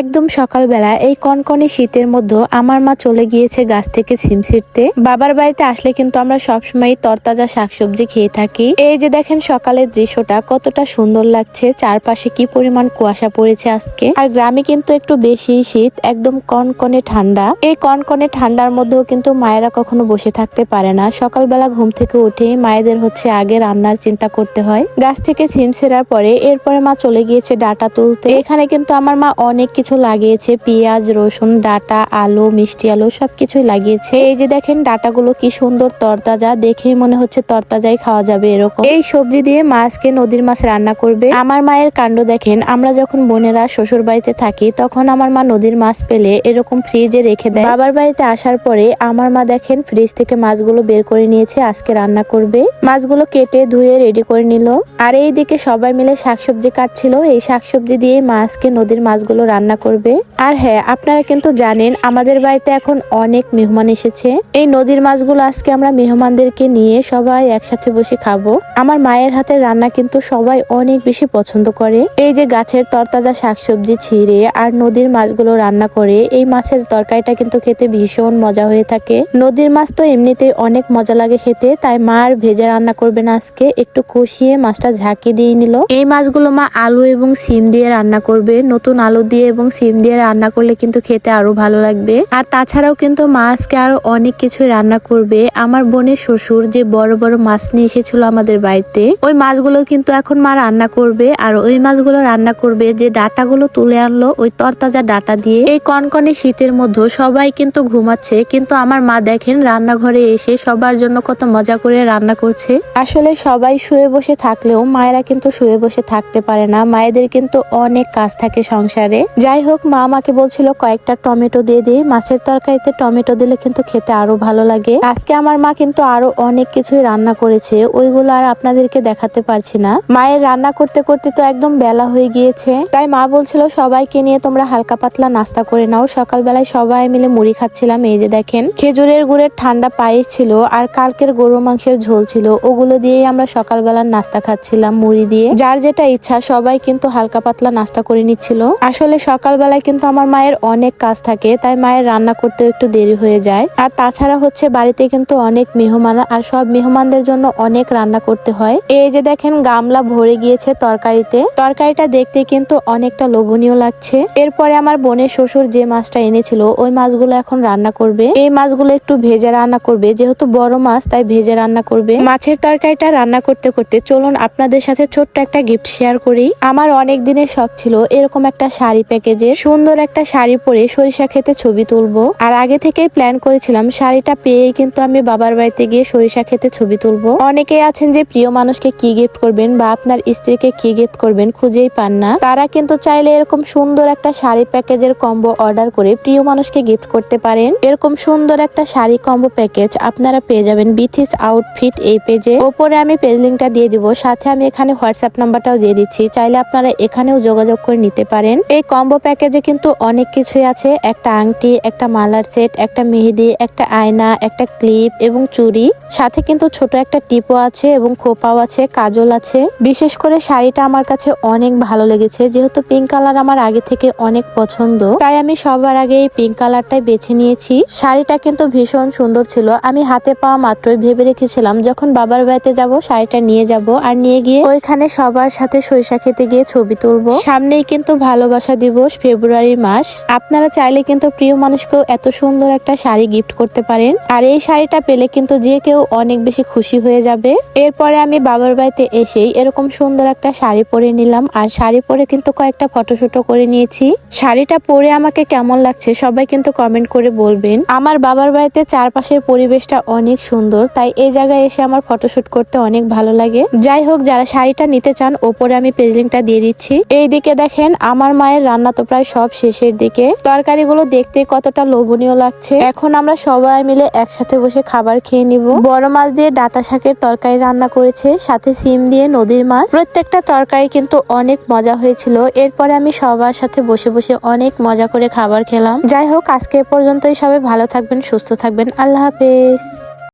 একদম সকালবেলা এই কনকনে শীতের মধ্যে আমার মা চলে গিয়েছে গাছ থেকে ছিম ছিঁড়তে বাবার বাড়িতে আসলে কিন্তু আমরা সবসময় তরতাজা শাকসবজি খেয়ে থাকি। এই যে দেখেন সকালের দৃশ্যটা, কতটা সুন্দর লাগছে, চারপাশে কি পরিমাণ কুয়াশা পড়েছে আজকে। আর গ্রামে কিন্তু একটু বেশি শীত, একদম কনকনে ঠান্ডা। এই কনকনে ঠান্ডার মধ্যেও কিন্তু মায়েরা কখনো বসে থাকতে পারে না। সকালবেলা ঘুম থেকে উঠে মায়েদের হচ্ছে আগে রান্নার চিন্তা করতে হয়। গাছ থেকে ছিম ছেঁড়ার পরে এরপরে মা চলে গিয়েছে ডাটা তুলতে। এখানে কিন্তু আমার মা অনেক কিছু লাগিয়েছে, পেঁয়াজ, রসুন, ডাটা, আলু, মিষ্টি আলু সব সবকিছুই লাগিয়েছে। এই যে দেখেন ডাটাগুলো কি সুন্দর তরতাজা দেখে মনে হচ্ছে তরতাজাই খাওয়া যাবে এরকম। এই সবজি দিয়ে মাছকে নদীর মাছ রান্না করবে। আমার মায়ের কাণ্ড দেখেন, আমরা যখন বোনেরা শ্বশুর বাড়িতে থাকি, তখন আমার মা নদীর মাছ পেলে এরকম ফ্রিজে রেখে দেয়। বাবার বাড়িতে আসার পরে আমার মা দেখেন ফ্রিজ থেকে মাছগুলো বের করে নিয়েছে, আজকে রান্না করবে। মাছগুলো কেটে ধুয়ে রেডি করে নিল। আর এইদিকে সবাই মিলে শাকসবজি কাটছিল। এই শাকসবজি দিয়ে মাছকে নদীর মাছগুলো রান্না করবে। আর হ্যাঁ আপনারা কিন্তু জানেন, আমাদের বাড়িতে এখন অনেক মেহমান এসেছে। এই নদীর মাছগুলো আজকে আমরা মেহমানদেরকে নিয়ে সবাই একসাথে বসে খাব। আমার মায়ের হাতের রান্না কিন্তু সবাই অনেক বেশি পছন্দ করে। এই যে গাছের তরতাজা শাকসবজি ছিঁড়ে আর নদীর মাছগুলো রান্না করে, এই মাছের তরকারিটা কিন্তু খেতে ভীষণ মজা হয়ে থাকে। নদীর মাছ তো এমনিতেই অনেক মজা লাগে খেতে, তাই মা আর ভেজে রান্না করবে না আজকে। একটু কষিয়ে মাছটা ঝাঁকি দিয়ে নিল। এই মাছগুলো মা আলু এবং সিম দিয়ে রান্না করবে। নতুন আলু দিয়ে এবং সিম দিয়ে রান্না করলে কিন্তু খেতে আরও ভালো লাগবে। আর তাছাড়াও কিন্তু মা আজকে আরও অনেক কিছু রান্না করবে। আমার বোনের শ্বশুর যে বড় বড় মাছ নিয়ে এসেছিল আমাদের বাড়িতে, ওই মাছগুলো কিন্তু এখন মা রান্না করবে। আর ওই মাছগুলো রান্না করবে যে ডাটাগুলো তুলে আনলো, ওই তরতাজা ডাটা দিয়ে। এই কনকনে শীতের মধ্যে সবাই কিন্তু ঘুমাচ্ছে, কিন্তু আমার মা দেখেন রান্নাঘরে এসে সবার জন্য কত মজা করে রান্না করছে। আসলে সবাই শুয়ে বসে থাকলেও মায়েরা কিন্তু শুয়ে বসে থাকতে পারে না। মায়েদের কিন্তু অনেক কাজ থাকে সংসারে। যাই হোক, মা আমাকে বলছিল কয়েকটা টমেটো দিয়ে দিই মাছের তরকারিতে টমেটো দিলে কিন্তু খেতে আরও ভালো লাগে। আজকে আমার মা কিন্তু আরও অনেক কিছুই রান্না করেছে, ওইগুলো আর আপনাদেরকে দেখাতে পারছি না। মায়ের রান্না করতে করতে তো একদম বেলা হয়ে গিয়েছে। তাই মা বলছিল, সবাইকে নিয়ে তোমরা হালকা পাতলা নাস্তা করে নাও। সকালবেলায় সবাই মিলে মুড়ি খাচ্ছিলাম, এই যে দেখেন। খেজুরের গুড়ের ঠান্ডা পায়েস ছিল আর কালকের গরু মাংসের ঝোল ছিল। ওগুলো দিয়েই আমরা সকালবেলার নাস্তা খাচ্ছিলাম মুড়ি দিয়ে। যার যেটা ইচ্ছা সবাই কিন্তু হালকা পাতলা নাস্তা করে নিচ্ছিল। আসলে সকালবেলায় কিন্তু আমার মায়ের অনেক কাজ থাকে, তাই মায়ের রান্না করতে একটু দেরি হয়ে যায়। আর তাছাড়া হচ্ছে বাড়িতে কিন্তু অনেক মেহমান, আর সব মেহমানদের জন্য অনেক রান্না করতে হয়। এই যে দেখেন গামলা ভরে গিয়েছে তরকারিতে। তরকারিটা দেখতে কিন্তু অনেকটা লোভনীয় লাগছে। এরপরে আমার বোনের শ্বশুর যে মাছটা এনেছিল, ওই মাছগুলো এখন রান্না করবে। এই মাছগুলো একটু ভেজে রান্না করবে, যেহেতু বড় মাছ, তাই ভেজে রান্না করবে। মাছের তরকারিটা রান্না করতে করতে চলুন আপনাদের সাথে ছোট্ট একটা গিফট শেয়ার করি। আমার অনেক দিনের শখ ছিল এরকম একটা শাড়ি প্যাকেজে সুন্দর একটা শাড়ি পরে সরিষা খেতে ছবি তুলবো। আর আগে থেকেই প্ল্যান করেছিলাম শাড়িটা পেয়েই কিন্তু আমি বাবার বাড়িতে গিয়ে সরিষা খেতে ছবি তুলবো। অনেকেই আছেন যে প্রিয় মানুষকে কি গিফট করবেন বা আপনার স্ত্রীকে কি গিফট করবেন খুঁজেই পান না। তারা কিন্তু চাইলে এরকম সুন্দর একটা শাড়ি প্যাকেজের কম্বো অর্ডার করে প্রিয় মানুষকে গিফট করতে পারেন। এরকম সুন্দর একটা শাড়ি কম্বো প্যাকেজ আপনারা পেয়ে যাবেন বিথিস আউটফিট এই পেজে ওপরে আমি পেজ লিঙ্কটা দিয়ে দিব, সাথে আমি এখানে হোয়াটসঅ্যাপ নাম্বারটাও দিয়ে দিচ্ছি। চাইলে আপনারা এখানেও যোগাযোগ করে নিতে পারেন। এই কম্বো প্যাকেজে কিন্তু অনেক কিছুই আছে। একটা আংটি, একটা মালার সেট, একটা মেহেদি, একটা আয়না, একটা ক্লিপ এবং চুড়ি। সাথে কিন্তু ছোট একটা টিপও আছে এবং খোপাও আছে, কাজল আছে। বিশেষ করে শাড়িটা আমার কাছে অনেক ভালো লেগেছে, যেহেতু পিঙ্ক কালার আমার আগে থেকে অনেক পছন্দ। তাই আমি সবার আগে এই পিঙ্ক কালারটাই বেছে নিয়েছি। শাড়িটা কিন্তু ভীষণ সুন্দর ছিল। আমি হাতে পাওয়া মাত্রই ভেবে রেখেছিলাম, যখন বাবার বাড়িতে যাব, শাড়িটা নিয়ে যাব আর নিয়ে গিয়ে ওইখানে সবার সাথে সরিষা খেতে গিয়ে ছবি তুলবো। সামনেই কিন্তু ভালোবাসা দিবস ফেব্রুয়ারি মাস, আপনারা চাইলে কিন্তু প্রিয় মানুষকেও এত সুন্দর একটা শাড়ি গিফট করতে পারেন। আর এই শাড়িটা পেলে কিন্তু যে কেউ অনেক বেশি খুশি হয়ে যাবে। এরপরে আমি বাবার বাড়িতে এসেই এরকম সুন্দর একটা শাড়ি পরে নিলাম। আর শাড়ি পরে কিন্তু কয়েকটা ফটোশুটও করে নিয়েছি। শাড়িটা পরে আমাকে কেমন লাগছে সবাই কিন্তু কমেন্ট করে বলবেন। আমার বাবার বাড়িতে চারপাশের পরিবেশটা অনেক সুন্দর, তাই এই জায়গায় এসে আমার ফটোশুট করতে অনেক ভালো লাগে। যাই হোক, যারা শাড়িটা নিতে চান, ওপরে আমি পেজলিংটা দিয়ে দিচ্ছি। এই দিকে দেখেন, আমার মায়ের রান্না তো প্রায় সব শেষের দিকে। তরকারিগুলো দেখতে কতটা লোভনীয় লাগছে। এখন আমরা সবাই মিলে একসাথে বসে খাবার খেয়ে নিব। বড় মাছ দিয়ে ডাটা শাকের তরকারি রান্না করেছে, সাথে সিম দিয়ে নদীর মাছ। প্রত্যেকটা তরকারি কিন্তু অনেক মজা হয়েছিল। এরপরে আমি সবার সাথে বসে বসে অনেক মজা করে খাবার খেলাম। যাই হোক, আজকে পর্যন্তই। সবাই ভালো থাকবেন, সুস্থ থাকবেন। আল্লাহ হাফেজ।